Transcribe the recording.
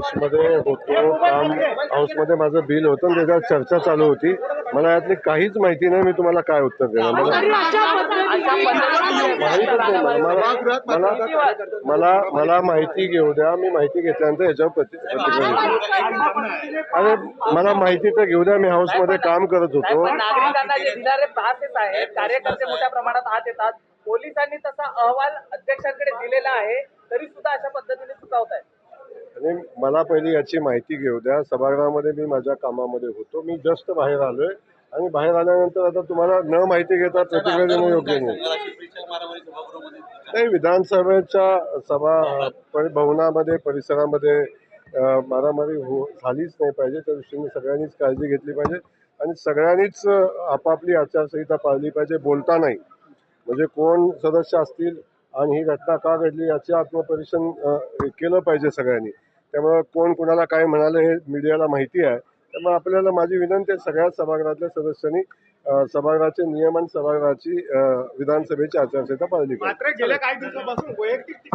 हाऊसमध्ये होतो काम हाऊसमध्ये माझं बिल होतं आणि त्याच्यावर चर्चा चालू होती. मला यातली काहीच माहिती नाही मी तुम्हाला काय उत्तर देणार? मला मला मला माहिती घेऊ द्या. मी माहिती घेतल्यानंतर याच्यावर प्रति प्रतिक्रिया. अरे मला माहिती तर घेऊ द्या. मी हाऊसमध्ये काम करत होतो. कार्यकर्ते मोठ्या प्रमाणात आत येतात. पोलिसांनी तसा अहवाल अध्यक्षांकडे दिलेला आहे तरी सुद्धा अशा पद्धतीने चुकावत आहे आणि मला पहिली याची माहिती घेऊ द्या. सभागृहामध्ये मी माझ्या कामामध्ये होतो. मी जस्ट बाहेर आलोय. आणि बाहेर आल्यानंतर आता तुम्हाला न माहिती घेता प्रतिक्रिया देणं योग्य नाही. नाही विधानसभेच्या सभा भवनामध्ये परिसरामध्ये मारामारी हो झालीच नाही पाहिजे. त्या दृष्टीने सगळ्यांनीच काळजी घेतली पाहिजे. आणि सगळ्यांनीच आपापली आचारसंहिता पाळली पाहिजे बोलता नाही म्हणजे कोण सदस्य असतील आणि ही घटना का घडली याचे आत्मपरीक्षण केलं पाहिजे सगळ्यांनी. त्यामुळं कोण कोणाला काय म्हणालं हे मीडियाला माहिती आहे. त्यामुळे आपल्याला माझी विनंती आहे सगळ्या सभागृहातल्या सदस्यांनी सभागृहाचे नियम आणि सभागृहाची विधानसभेची आचारसंहिता पाळली गेल्या काही दिवसापासून वैयक्तिक